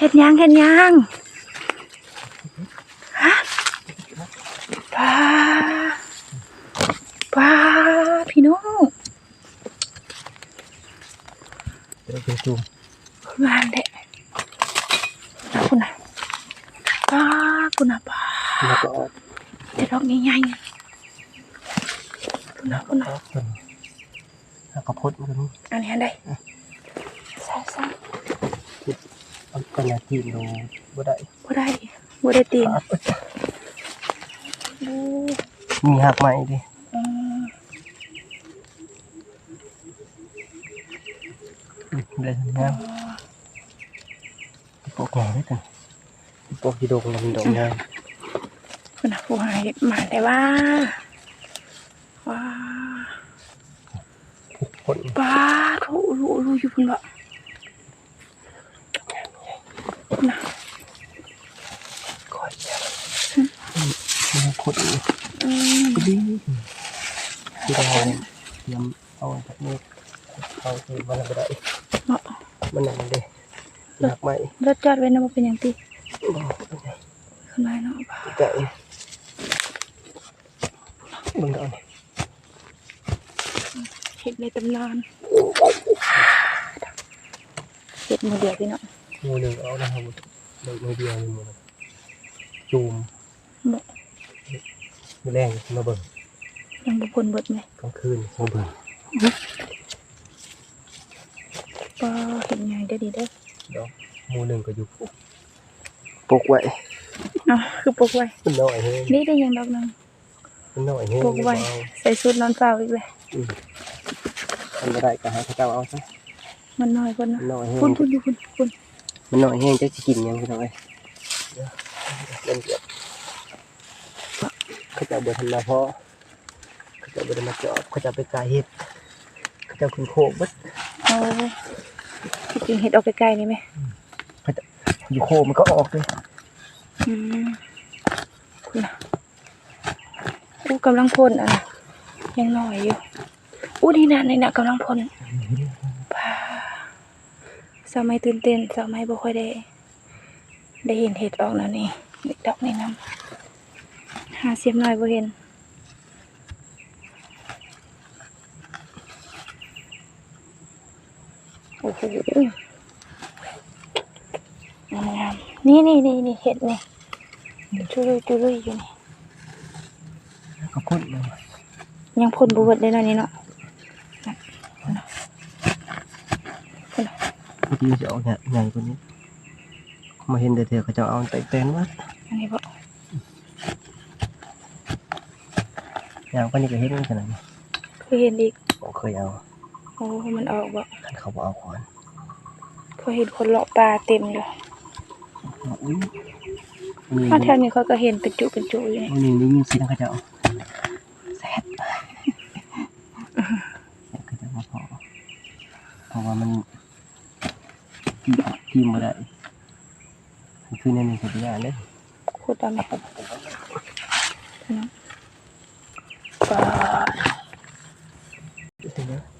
เฮ็ดหยังเฮ็ดหยังฮะป้าป้าพี่น้องเดี๋ยวเป็นจุ่มงานเด็นะคุณน่ะป้าคุณน่ะป้าแล้วก็ออกเด็ดดอกใหญ่ๆคุณน่ะคุณน่ะออกเป็นแล้วก็พดมันอันนี้อันใดใส่ใส่ เอาเป็นอาทีดูบ่ได้บ่ได้บ่ได้ตีนครับโอ้มีหักใหม่ดิอืมอืมได้ทำงานปอกหอได้กันปอกยีดงลำดอกงานคุณน่ะผู้หายมาแต่ว่าว้าผลป้าทุรู้รู้อยู่พุ่นบ่ น่ะคอยแย่มีขดอีกอืมก็ดีที่เราเตรียมเอาแบบนี้เอาที่มันบ่ได้เนาะมันนั่นเด้หักใหม่รถจอดไว้นะบ่เป็นหยังติบอกเป็นไงขึ้นมาเนาะป้าไก่มึงเอาเนี่ยเห็ดในตำนานเห็ดมือเดียวพี่เนาะ มือหนึ่งเอานะครับเด็กมือเดียวมือจูมเนาะมือแรงมาเบิ่งยังบุพนเบิดไหมกลางคืนมาเบิ่งป้าเห็นไงได้ดีเด้อดอกมือหนึ่งก็อยู่ปลูกไว้เนาะคือปลูกไว้มันน้อยเฮ้ยนี่ได้ยังดอกนึงมันน้อยเฮ้ยปลูกไว้ใส่ชุดนอนเฝ้าอีกเลยทำไม่ได้ก็ให้เขาเจ้าเอาซะมันน้อยคนนะน้อยเฮ้คุณคุณอยู่คุณคุณ มันน้อยเฮ้ยจะสิกินยังพี่น้อยเดี๋ยวเล่นเกี่ยวเขาจะเอาเบิดทำนาเพราะเขาจะเอาเบิดมาจอบเขาจะเอาไปกายเห็ดเขาจะเอาคุณโคกเบิดเอาที่จริงเห็ดออกไกลๆนี่ไหมอยู่โคกมันก็ออกเลยอืมคุณน่ะอู้กำลังพ่นอะนะยังน้อยอยู่อู้นี่นะนี่นะกำลังพ่นป้า สมัยตื่นเต้นสมัยบ่ค่อยได้ ได้เห็นเห็ดออกแล้วนี่เด็กดอกนี่น้ำหาเสียมหน่อยบ่เห็นโอ้โหงามๆนี่นี่นี่นี่เห็ดนี่จุลุยจุลุยอยู่นี่ก็พ่นเลยยังพ่นบุบดได้แล้วนี่เนาะ บางทีจะเอาเนี่ยใหญ่กว่านี้ มาเห็นแต่เถอะเขาจะเอาแต่เต้นว่าอันนี้บ่อย่างก็นี่ก็เห็นขนาดนี้เคยเห็นอีกผมเคยเอาโอ้มันออกบ่คันเขาบอกเอาขวานเคยเห็นคนเลาะปลาเต็มอยู่อุ้ยมีมาแถวนี้เขาก็เห็นเป็นจุเป็นจุอยู่นี่มีนี่ยิงสินะเขาจะเอาแซ่บเขาจะมาพอเพราะว่ามัน ทีทีมมาได้มันคือในนี้สัญญาเลยขุดเอาไหมพี่น้องปลา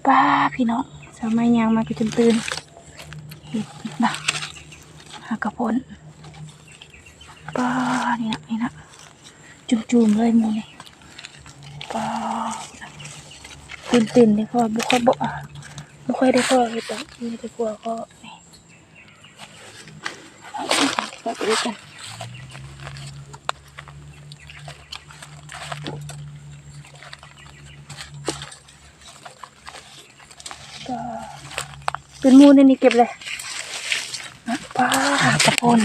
ปลาพี่น้องสมัยยางมาก็จนตื่นเห็ดนะหากระพนปลานี่นะนี่นะจุ่มๆเลยหมูนี่ปลาตื่นตื่นๆเลยเพราะว่าบุค่อยบ่บุค่อยได้พ่อเห็ดดอกมีแต่กลัวก็ นี่เอาไปด้วยกันก็เป็นมูลนี่เก็บเลยอะป้าตะโกน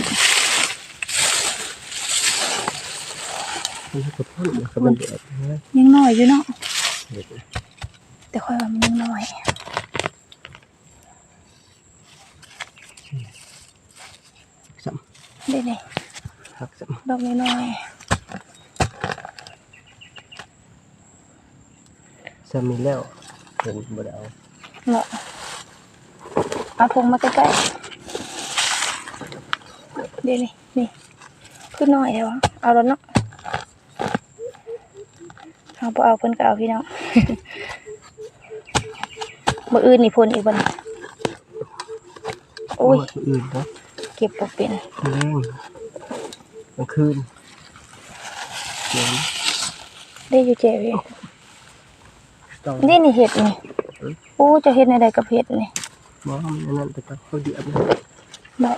มันก็พ่นมันก็มันเดือดนะยังน้อยอยู่เนาะเดือดแต่ค่อยว่ามันยังน้อย ซ้ ได้เลยำหักซ้ดอกน้อยำซ้ำมีแล้วเห็นบ่ได้เอาๆเนาะเอาพงมาใกล้ๆเดี๋ยวนี่นี่ขึ้นน้อยเลยวะเอาแล้วเนาะเอาบ่เอาเพิ่นก็เอาพี่น้องมื่ออื่นนี่พ่นอีกบันโอ้ยอื่นเนาะ เก็บบ่เป็นแรงกลางคืนเสียงได้อยู่เจ๊พี่ต้องนี่นี่เห็ดนี่โอ้จะเห็ดในใดกับเห็ดนี่มองมันอันนั้นแต่ก็เขาเดียบนะบ่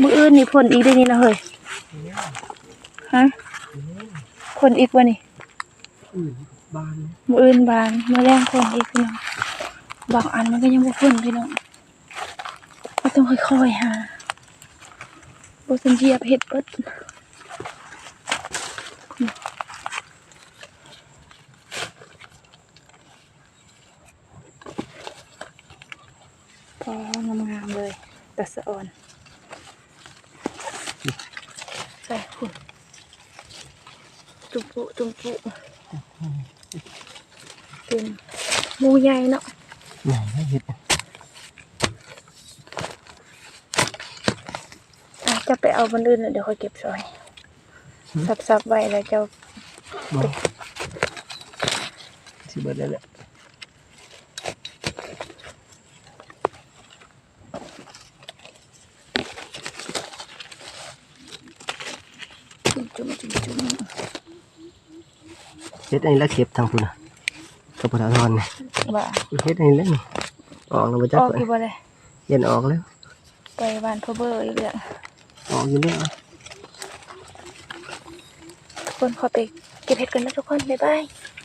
มืออื่นนี่พ่นอีกได้นี่นะเฮ้ยฮะพ่นอีกวะนี่ อื่นบ้านมืออื่นบานมือแรงพ่นอีกพี่น้องบางอันมันก็ยังบ่พ่นพี่น้องก็ต้องค่อยๆหาบ่สันเหยียบเห็ดเบิดพองามๆเลยตะสะออนใส่ขุนจุ่มปุจุ่มปุ เป็นหมูใหญ่เนาะไหนให้เห็ดอะจะไปเอาบันอื่นน่ะเดี๋ยวค่อยเก็บซอย สับๆไว้แล้วเจ้าบอกสิเบิดแล้วแหละ จุ่มจุ่มจุ่มจุ่ม เฮ็ดอันนี้แล้วเก็บทางพุ่นน่ะกับปะทอนนี่ว่าเฮ็ดอันนี้แล้วนี่ออกแล้วบ่จัอกอกเลอยู่ยบ่เลยเย็นออกแล้ว ไปบ้านพ่อเบอร์อีกเรื่องออกอยู่แล้วทุกคนขอไปเก็บเห็ดกันนะทุกคนบ๊ายบาย